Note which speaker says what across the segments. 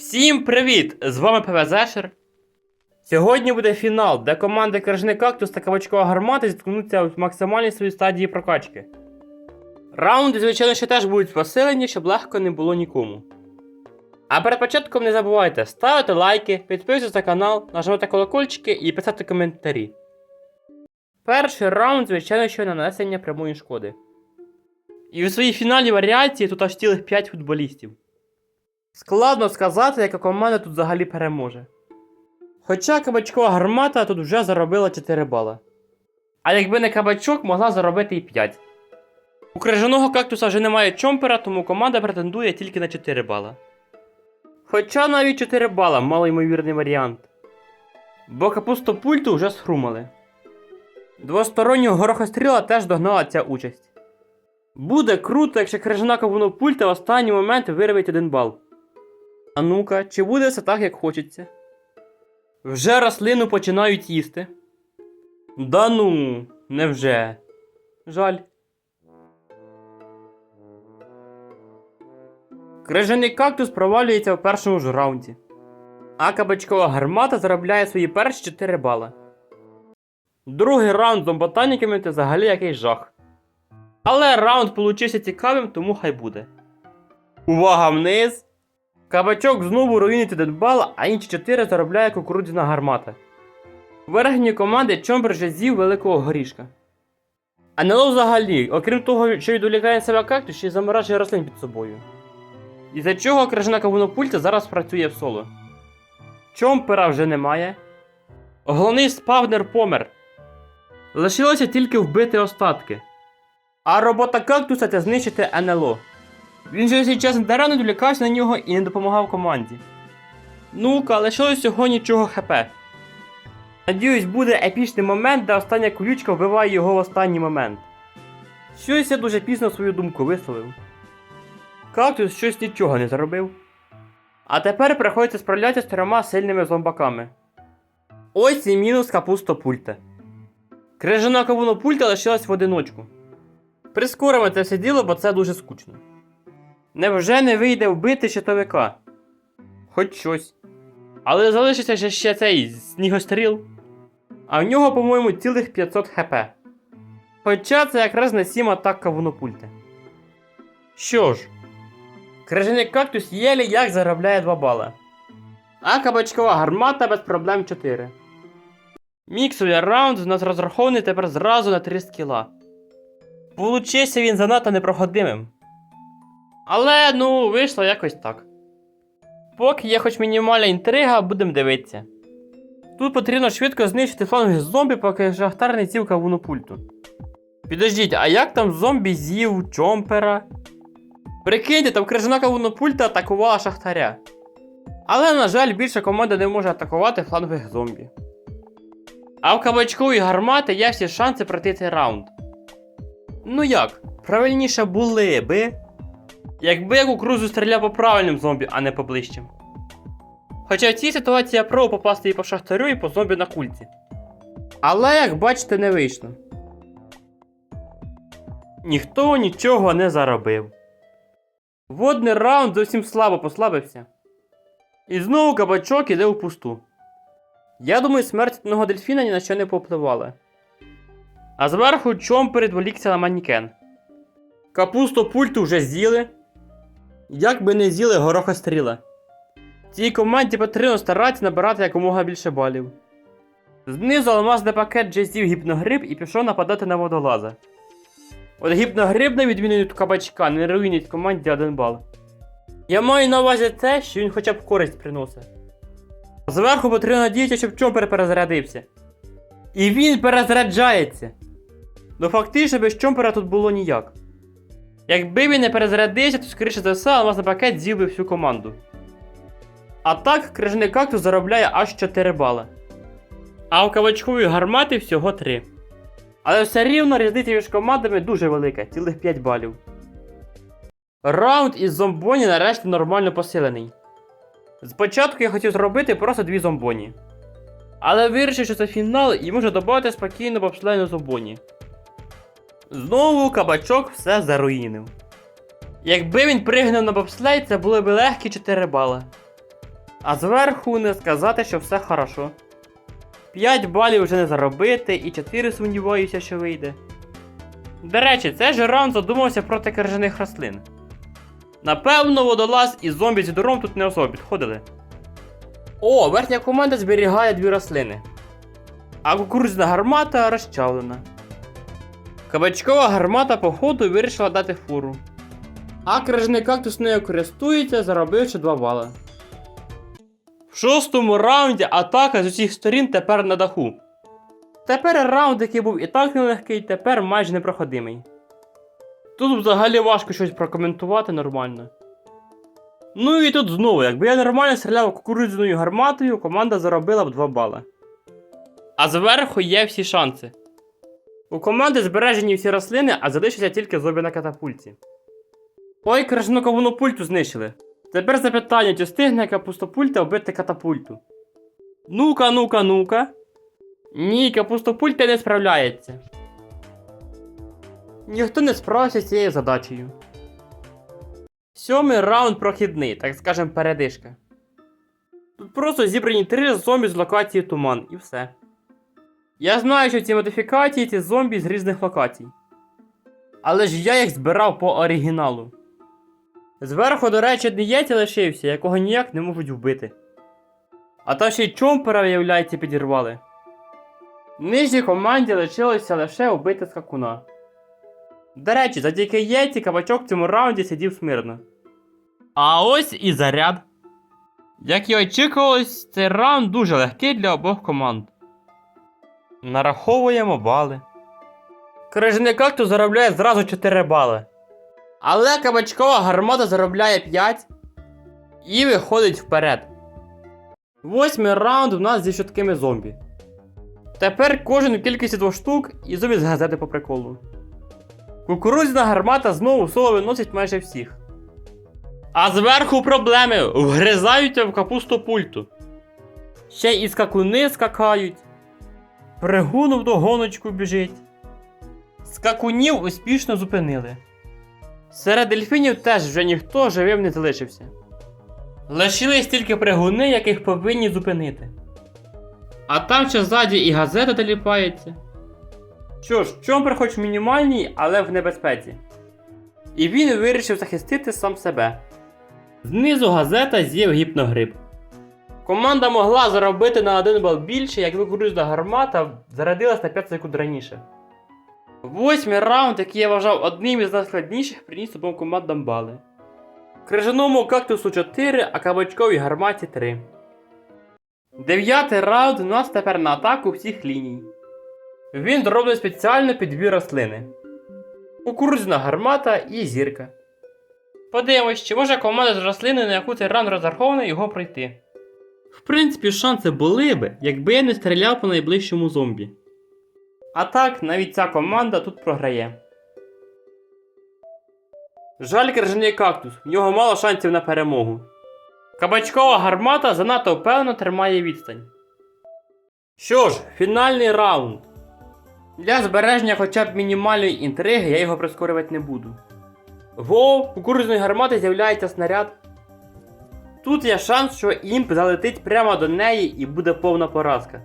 Speaker 1: Всім привіт! З вами ПВЗшер. Сьогодні буде фінал, де команди Крижний Кактус та Кабачкова гармата зіткнуться в максимальній своїй стадії прокачки. Раунди, звичайно, ще теж будуть посилені, щоб легко не було нікому. А перед початком не забувайте ставити лайки, підписуватися на канал, нажимати колокольчики і писати коментарі. Перший раунд, звичайно, що нанесення прямої шкоди. І у своїй фінальній варіації тут аж цілих 5 футболістів. Складно сказати, яка команда тут взагалі переможе. Хоча кабачкова гармата тут вже заробила 4 бала. А якби не кабачок, могла заробити і 5. У крижаного кактуса вже немає чомпера, тому команда претендує тільки на 4 бала. Хоча навіть 4 бала малоймовірний варіант. Бо капустопульту вже схрумали. Двостороннього горохостріла теж догнала ця участь. Буде круто, якщо крижана кавунопульта в останній момент вирвить один бал. А ну-ка, чи буде все так, як хочеться? Вже рослину починають їсти. Да ну, невже. Жаль. Крижаний кактус провалюється в першому ж раунді. А кабачкова гармата заробляє свої перші 4 бала. Другий раунд з зомботаніками це взагалі якийсь жах. Але раунд получився цікавим, тому хай буде. Увага вниз! Кабачок знову руїнить бал, а інші 4 заробляє кукурудзяна гармата. У верхньої команди Чомбер вже з'їв великого горішка. А НЛО взагалі, окрім того, що відволікає себе кактус, ще й заморажує рослин під собою. Із-за чого крижана кавунопульта зараз працює в соло. Чомпера вже немає. Головний спавнер помер. Лишилося тільки вбити остатки. А робота кактуса це знищити НЛО. Він же цей час даремно відволікався на нього і не допомагав команді. Ну-ка, лишилось всього нічого ХП. Надіюсь, буде епічний момент, де остання колючка вбиває його в останній момент. Щось я дуже пізно свою думку висловив. Кактус щось нічого не заробив. А тепер приходиться справлятися з трьома сильними зомбаками. Ось і мінус капустопульта. Крижана кавунопульта лишилась в одиночку. Прискоримо це все діло, бо це дуже скучно. Невже не вийде вбити щитовика? Хоч щось. Але залишиться ще, ще цей снігостріл. А в нього, по-моєму, цілих 500 хп. Хоча це якраз на 7 атак кавунопульти. Що ж, крижаний кактус єлі як заробляє 2 бала. А кабачкова гармата без проблем 4. Міксовий раунд у нас розрахований тепер зразу на 3 скіла. Получився він занадто непроходимим. Але ну, вийшло якось так. Поки є хоч мінімальна інтрига, будемо дивитися. Тут потрібно швидко знищити фланги зомбі, поки шахтар не сів кавунопульту. Підождіть, а як там зомбі з'їв чомпера? Прикиньте, там крижана кавунопульта атакувала шахтаря. Але, на жаль, більша команда не може атакувати флангових зомбі. А в кабачковій гармати є всі шанси пройти цей раунд. Ну як, правильніше були би. Якби я кукурузу стріляв по правильним зомбі, а не по ближчим. Хоча в цій ситуації я пробував попасти і по шахтарю, і по зомбі на культі. Але, як бачите, не вийшло. Ніхто нічого не заробив. Водний раунд зовсім слабо послабився. І знову кабачок іде в пусту. Я думаю, смерть одного дельфіна ні на що не попливала. А зверху чом передволікся на манікен. Капусту пульту вже з'їли. Як би не з'їли горохостріла. Цій команді потрібно старатися набирати якомога більше балів. Знизу алмазний пакет вже з'їв гіпногриб і пішов нападати на водолаза. От гіпногриб, на відміну від кабачка, не руйнить команді один бал. Я маю на увазі те, що він хоча б користь приносить. Зверху потрібно надіятися, щоб чомпер перезарядився. І він перезаряджається. Ну фактично без чомпера тут було ніяк. Якби він не перезарядився, то скоріше за все, алмазний пакет з'їв би всю команду. А так, крижаний кактус заробляє аж 4 бали. А у кавачкової гармати всього 3. Але все рівно різниця між командами дуже велика, цілих 5 балів. Раунд із зомбоні нарешті нормально посилений. Спочатку я хотів зробити просто дві зомбоні. Але вирішив, що це фінал і можу додати спокійно бобслейну зомбоні. Знову кабачок все заруїнив. Якби він пригнув на бобслей, це було б легкі 4 бали. А зверху не сказати, що все хорошо. 5 балів вже не заробити, і 4 сумніваюся, що вийде. До речі, цей же раунд задумався проти крижаних рослин. Напевно, водолаз і зомбі з дуром тут не особо підходили. О, верхня команда зберігає дві рослини. А кукурудзяна гармата розчавлена. Кабачкова гармата, походу, вирішила дати фуру. А крижний кактус нею користується, заробивши 2 бали. В шостому раунді атака з усіх сторін тепер на даху. Тепер раунд, який був і так нелегкий, тепер майже непроходимий. Тут взагалі важко щось прокоментувати нормально. Ну і тут знову, якби я нормально стріляв кукурудзяною гарматою, команда заробила б 2 бали. А зверху є всі шанси. У команди збережені всі рослини, а залишиться тільки зомбі на катапульті. Ой, крижну ковуну пульту знищили. Тепер запитання, чи встигне капустопульта вбити катапульту? Ну-ка, ну-ка, ну-ка. Ні, капустопульта не справляється. Ніхто не справився з цією задачею. Сьомий раунд прохідний, так скажем, передишка. Тут просто зібрані три зомбі з локації туман і все. Я знаю, що ці модифікації ці зомбі з різних локацій. Але ж я їх збирав по оригіналу. Зверху, до речі, Дієті лишився, якого ніяк не можуть вбити. А та ще й чомпера, виявляється, підірвали. Нижній команді лишилося лише вбити скакуна. До речі, завдяки Єті кабачок в цьому раунді сидів смирно. А ось і заряд. Як і очікувалось, цей раунд дуже легкий для обох команд. Нараховуємо бали. Крижний кактус заробляє зразу 4 бали. Але кабачкова гармата заробляє 5 і виходить вперед. Восьмий раунд у нас зі швидкими зомбі. Тепер кожен у кількості двох штук і зомбі з газети по приколу. Кукурудзяна гармата знову соло виносить майже всіх. А зверху проблеми вгризаються в капусту пульту. Ще і скакуни скакають. Пригунув до гоночку біжить. Скакунів успішно зупинили. Серед дельфінів теж вже ніхто живим не залишився. Лишились тільки пригуни, яких повинні зупинити. А там ще ззаді і газета доліпається. Що ж, чомпер хоч мінімальній, але в небезпеці. І він вирішив захистити сам себе. Знизу газета з'їв гіпногриб. Команда могла заробити на один бал більше, якби кукурудзяна гармата зарядилась на 5 секунд раніше. Восьмий раунд, який я вважав одним із найскладніших, приніс обом командам бали. Крижаному кактусу 4, а кабачковій гарматі 3. Дев'ятий раунд у нас тепер на атаку всіх ліній. Він зроблений спеціально під дві рослини. Кукурудзяна гармата і зірка. Подивимось, чи може команда з рослини, на яку цей раунд розрахований, його пройти. В принципі, шанси були би, якби я не стріляв по найближчому зомбі. А так, навіть ця команда тут програє. Жаль крижаний кактус, в нього мало шансів на перемогу. Кабачкова гармата занадто впевнено тримає відстань. Що ж, фінальний раунд. Для збереження хоча б мінімальної інтриги я його прискорювати не буду. Воу, у кукурудзяної гармати з'являється снаряд. Тут є шанс, що імп залетить прямо до неї і буде повна поразка.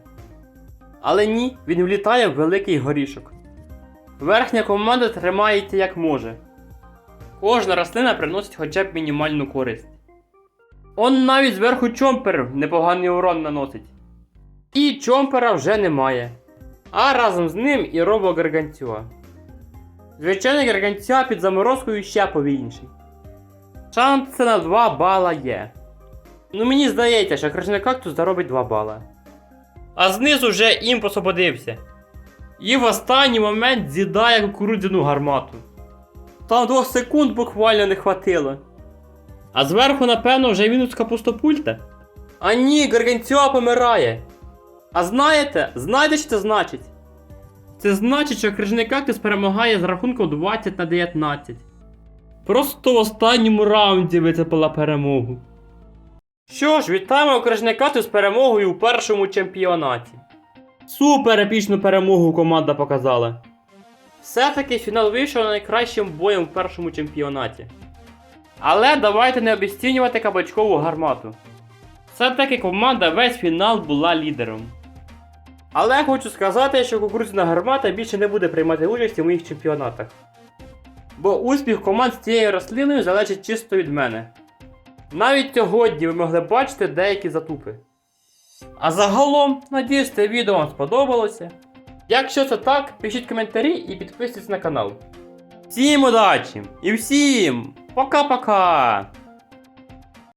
Speaker 1: Але ні, він влітає в великий горішок. Верхня команда тримається як може. Кожна рослина приносить хоча б мінімальну користь. Он навіть зверху чомпер непоганий урон наносить. І чомпера вже немає. А разом з ним і робо Гаргантюа. Звичайний Гаргантюа під заморозкою ще повільніший. Шанси на 2 бала є. Ну мені здається, що крижний кактус заробить 2 бала. А знизу вже імп освободився. І в останній момент з'їдає кукурудзяну гармату. Там 2 секунд буквально не хватило. А зверху, напевно, вже мінус капустопульта. А ні, Гаргантюа помирає. А знаєте, знаєте, що це значить? Це значить, що крижний кактус перемагає з рахунком 20 на 19. Просто в останньому раунді вицепила перемогу. Що ж, вітаємо Крижника з перемогою у першому чемпіонаті. Супер епічну перемогу команда показала. Все-таки фінал вийшов найкращим боєм в першому чемпіонаті. Але давайте не обіцінювати кабачкову гармату. Все-таки команда весь фінал була лідером. Але хочу сказати, що кукурудзяна гармата більше не буде приймати участь у моїх чемпіонатах. Бо успіх команд з цією рослиною залежить чисто від мене. Навіть сьогодні ви могли бачити деякі затупи. А загалом, надіюсь, це відео вам сподобалося. Якщо це так, пишіть коментарі і підписуйтесь на канал. Всім удачі! І всім пока-пока!